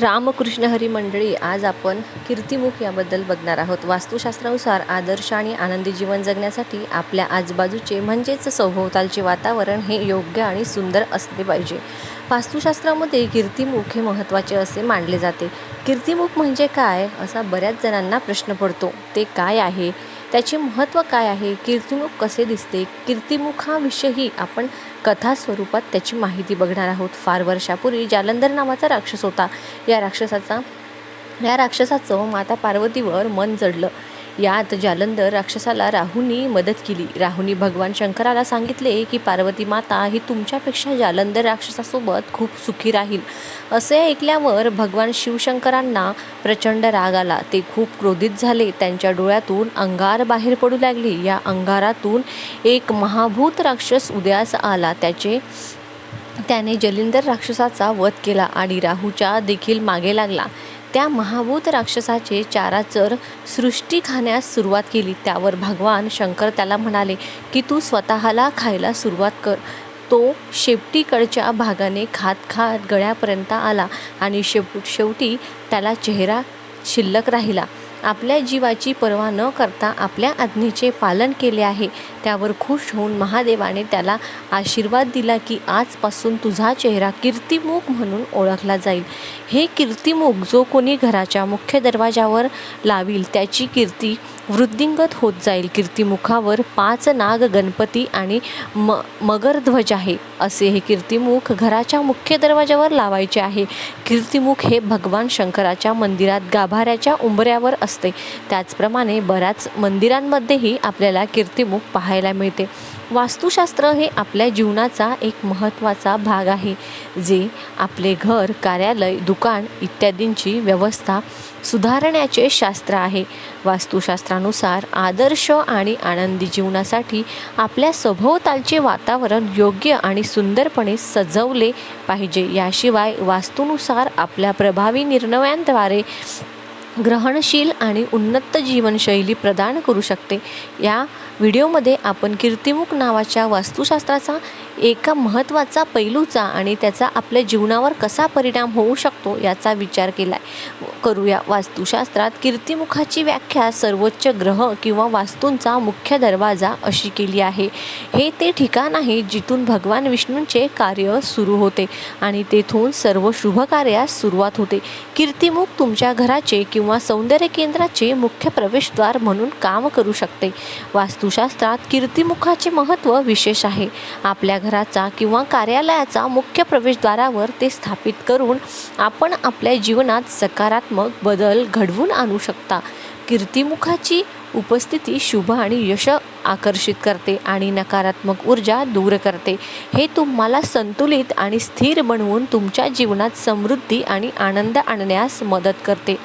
रामकृष्ण हरी मंडळी आज आपण कीर्तिमुख याबद्दल बघणार आहोत. वास्तुशास्त्रानुसार आदर्श आणि आनंदी जीवन जगण्यासाठी आपल्या आजूबाजूचे म्हणजेच सभोवतालचे वातावरण हे योग्य आणि सुंदर असले पाहिजे. वास्तुशास्त्रामध्ये कीर्तिमुख हे महत्त्वाचे असे मानले जाते. कीर्तिमुख म्हणजे काय? असा बऱ्याच जणांना प्रश्न पडतो. ते काय आहे? त्याचे महत्त्व काय आहे? कीर्तिमुख कसे दिसते? कीर्तिमुखाविषयी आपण कथा स्वरूपात त्याची माहिती बघणार आहोत. फार वर्षापूर्वी जालंधर नावाचा राक्षस होता. या राक्षसाचा या राक्षसाचं माता पार्वतीवर मन जडलं. यात जालंधर राक्षसाला राहूनी मदत केली. राहूनी भगवान शंकराला सांगितले की पार्वती माता ही तुमच्यापेक्षा जालंधर राक्षसासोबत खूप सुखी राहील. असे ऐकल्यावर भगवान शिवशंकरांना प्रचंड राग आला. ते खूप क्रोधित झाले. त्यांच्या डोळ्यातून अंगार बाहेर पडू लागले. या अंगारातून एक महाभूत राक्षस उदयास आला. त्याचे त्याने जलिंदर राक्षसाचा वध केला आणि राहूच्या देखील मागे लागला. त्या महाभूत राक्षसाचे चाराचर सृष्टी खाण्यास सुरुवात केली. त्यावर भगवान शंकर त्याला म्हणाले की तू स्वतःला खायला सुरुवात कर. तो शेपटीकडच्या भागाने खात खात गळ्यापर्यंत आला आणि शेव शेवटी त्याला चेहरा शिल्लक राहिला. आपल्या जीवाची पर्वा न करता आपल्या आज्ञेचे पालन केले आहे. त्यावर खुश होऊन महादेवाने त्याला आशीर्वाद दिला की आजपासून तुझा चेहरा कीर्तिमुख म्हणून ओळखला जाईल. हे कीर्तिमुख जो कोणी घराच्या मुख्य दरवाजावर लावील त्याची कीर्ती वृद्धिंगत होत जाईल. कीर्तिमुखावर पाच नाग गणपती आणि म मगरध्वज आहे. असे हे कीर्तिमुख घराच्या मुख्य दरवाजावर लावायचे आहे. कीर्तिमुख हे भगवान शंकराच्या मंदिरात गाभाऱ्याच्या उंबऱ्यावर असते. त्याचप्रमाणे बऱ्याच मंदिरांमध्येही आपल्याला कीर्तिमुख पाहायला मिळते. वास्तुशास्त्र हे आपल्या जीवनाचा एक महत्त्वाचा भाग आहे जे आपले घर कार्यालय दुकान इत्यादींची व्यवस्था सुधारण्याचे शास्त्र आहे. वास्तुशास्त्रानुसार आदर्श आणि आनंदी जीवनासाठी आपल्या सभोवतालचे वातावरण योग्य आणि सुंदरपणे सजवले पाहिजे. याशिवाय वास्तूनुसार आपल्या प्रभावी निर्णयांद्वारे ग्रहणशील आणि उन्नत जीवनशैली प्रदान करू शकते. या व्हिडिओमध्ये आपण कीर्तिमुख नावाच्या वास्तुशास्त्राचा एका महत्त्वाचा पैलूचा आणि त्याचा आपल्या जीवनावर कसा परिणाम होऊ शकतो याचा विचार केला आहे करूया वास्तुशास्त्रात कीर्तिमुखाची व्याख्या सर्वोच्च ग्रह किंवा वास्तूंचा मुख्य दरवाजा अशी केली आहे. हे ते ठिकाण आहे जिथून भगवान विष्णूंचे कार्य सुरू होते आणि तेथून सर्व शुभ कार्यास सुरुवात होते. कीर्तिमुख तुमच्या घराचे किंवा सौंदर्य केंद्राचे मुख्य प्रवेशद्वार म्हणून काम करू शकते. वास्तुशास्त्रात कीर्तिमुखाचे महत्त्व विशेष आहे. आपल्या घराचा किंवा कार्यालयाचा मुख्य प्रवेशद्वारावर ते स्थापित करून आपण आपल्या जीवनात सकारात्मक बदल घडवून आणू शकता. कीर्तिमुखाची उपस्थिती शुभ आणि यश आकर्षित करते आणि नकारात्मक ऊर्जा दूर करते. हे तुम्हाला संतुलित आणि स्थिर बनवून तुमच्या जीवनात समृद्धी आणि आनंद आणण्यास मदत करते.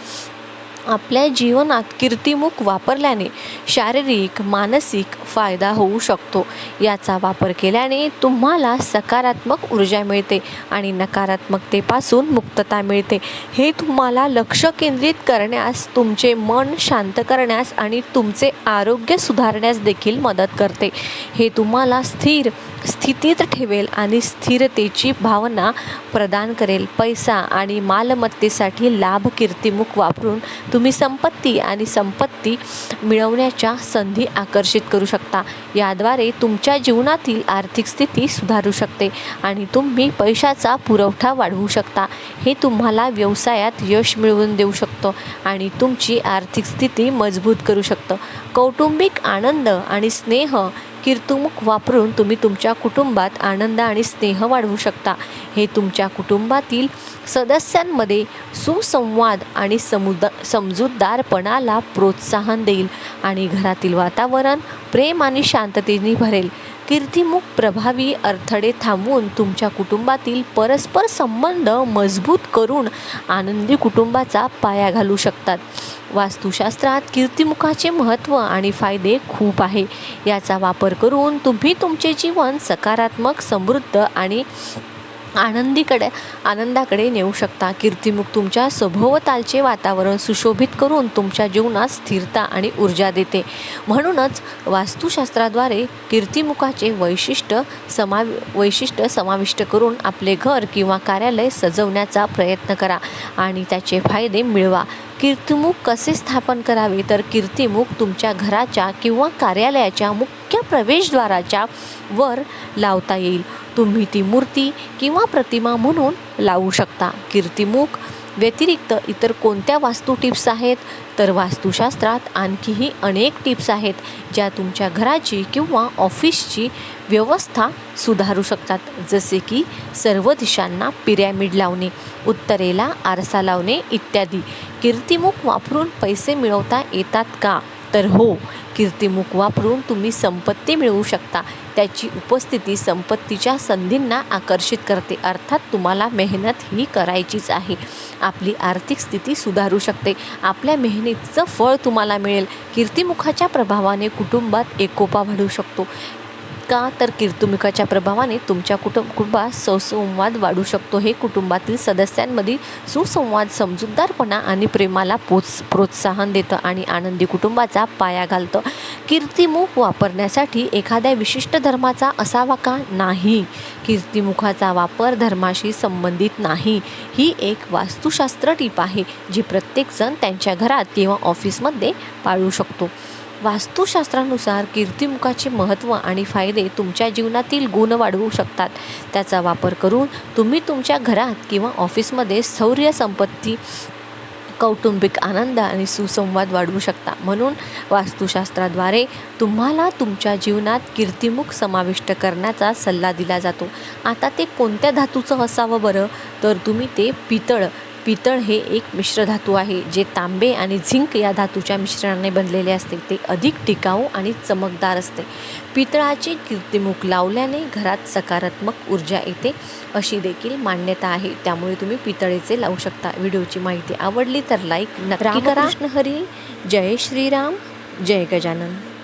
आपल्या जीवनात कीर्तिमुख वापरल्याने शारीरिक मानसिक फायदा होऊ शकतो. याचा वापर केल्याने तुम्हाला सकारात्मक ऊर्जा मिळते आणि नकारात्मकतेपासून मुक्तता मिळते. हे तुम्हाला लक्ष केंद्रित करण्यास तुमचे मन शांत करण्यास आणि तुमचे आरोग्य सुधारण्यास देखील मदत करते. हे तुम्हाला स्थिर स्थितीत ठेवेल आणि स्थिरतेची भावना प्रदान करेल. पैसा आणि मालमत्तेसाठी लाभ कीर्तिमुख वापरून तुम्ही संपत्ती आणि संपत्ती मिळवण्याच्या संधी आकर्षित करू शकता. याद्वारे तुमच्या जीवनातील आर्थिक स्थिती सुधारू शकते आणि तुम्ही पैशाचा पुरवठा वाढवू शकता. हे तुम्हाला व्यवसायात यश मिळवून देऊ शकतं आणि तुमची आर्थिक स्थिती मजबूत करू शकतं. कौटुंबिक आनंद आणि स्नेह कीर्तुमुख वापरून तुम्ही तुमच्या कुटुंबात आनंद आणि स्नेह वाढवू शकता. हे तुमच्या कुटुंबातील सदस्यांमध्ये सुसंवाद आणि समुद समजूतदारपणाला प्रोत्साहन देईल आणि घरातील वातावरण प्रेम आणि शांततेने भरेल. कीर्तिमुख प्रभावी अडथळे थांबवून तुमच्या कुटुंबातील परस्पर संबंध मजबूत करून आनंदी कुटुंबाचा पाया घालू शकतात. वास्तुशास्त्रात कीर्तिमुखाचे महत्त्व आणि फायदे खूप आहे. याचा वापर करून तुम्ही तुमचे जीवन सकारात्मक समृद्ध आणि आनंदीकडे आनंदाकडे नेऊ शकता. कीर्तिमुख तुमच्या सभोवतालचे वातावरण सुशोभित करून तुमच्या जीवनात स्थिरता आणि ऊर्जा देते. म्हणूनच वास्तुशास्त्राद्वारे कीर्तिमुखाचे वैशिष्ट्य समा वैशिष्ट्य समाविष्ट करून आपले घर किंवा कार्यालय सजवण्याचा प्रयत्न करा आणि त्याचे फायदे मिळवा. कीर्तिमुख कसे स्थापन करावे? तर कीर्तिमुख तुमच्या घराच्या किंवा कार्यालयाच्या मुख्य प्रवेशद्वाराच्या वर लावता येईल. तुम्ही ती मूर्ती किंवा प्रतिमा म्हणून लावू शकता. कीर्तिमुख व्यतिरिक्त इतर कोणत्या वास्तू टिप्स आहेत? तर वास्तुशास्त्रात आणखीही अनेक टिप्स आहेत ज्या तुमच्या घराची किंवा ऑफिसची व्यवस्था सुधारू शकतात. जसे की सर्व दिशांना पिरॅमिड लावणे उत्तरेला आरसा लावणे इत्यादी. कीर्तिमुख वापरून पैसे मिळवता येतात का? तर हो कीर्तिमुख वापरून तुम्ही संपत्ती मिळवू शकता. त्याची उपस्थिती संपत्तीच्या संधींना आकर्षित करते. अर्थात तुम्हाला मेहनत ही करायचीच आहे. आपली आर्थिक स्थिती सुधारू शकते. आपल्या मेहनतीचं फळ तुम्हाला मिळेल. कीर्तिमुखाच्या प्रभावाने कुटुंबात एकोपा वाढू शकतो. का तर कीर्तिमुखाच्या प्रभावाने तुमच्या कुटुंब कुटुंबात सुसंवाद वाढू शकतो. हे कुटुंबातील सदस्यांमधील सुसंवाद समजूतदारपणा आणि प्रेमाला पोच प्रोत्साहन देतं आणि आनंदी कुटुंबाचा पाया घालतं. कीर्तिमुख वापरण्यासाठी एखाद्या विशिष्ट धर्माचा असावा का? नाही. कीर्तिमुखाचा वापर धर्माशी संबंधित नाही. ही एक वास्तुशास्त्र टीप आहे जी प्रत्येकजण त्यांच्या घरात किंवा ऑफिसमध्ये पाळू शकतो. वास्तुशास्त्रानुसार कीर्तिमुखाचे महत्त्व आणि फायदे तुमच्या जीवनातील गुण वाढवू शकतात. त्याचा वापर करून तुम्ही तुमच्या घरात किंवा ऑफिसमध्ये स्थौर्य संपत्ती कौटुंबिक आनंद आणि सुसंवाद वाढवू शकता. म्हणून वास्तुशास्त्राद्वारे तुम्हाला तुमच्या जीवनात कीर्तिमुख समाविष्ट करण्याचा सल्ला दिला जातो. आता ते कोणत्या धातूचं असावं बरं? तर तुम्ही ते पितळ पितळ हे एक मिश्र धातू आहे. जे तांबे आणि झिंक या धातूच्या मिश्रणाने बनलेले असते. ते अधिक टिकाऊ आणि चमकदार असते. पितळाची कीर्तिमुख लावल्याने घरात सकारात्मक ऊर्जा येते अशी देखील मान्यता आहे. त्यामुळे तुम्ही पितळेचे लावू शकता. व्हिडिओची माहिती आवडली तर लाईक नक्की करा. कृष्ण हरी. जय श्रीराम. जय गजानन.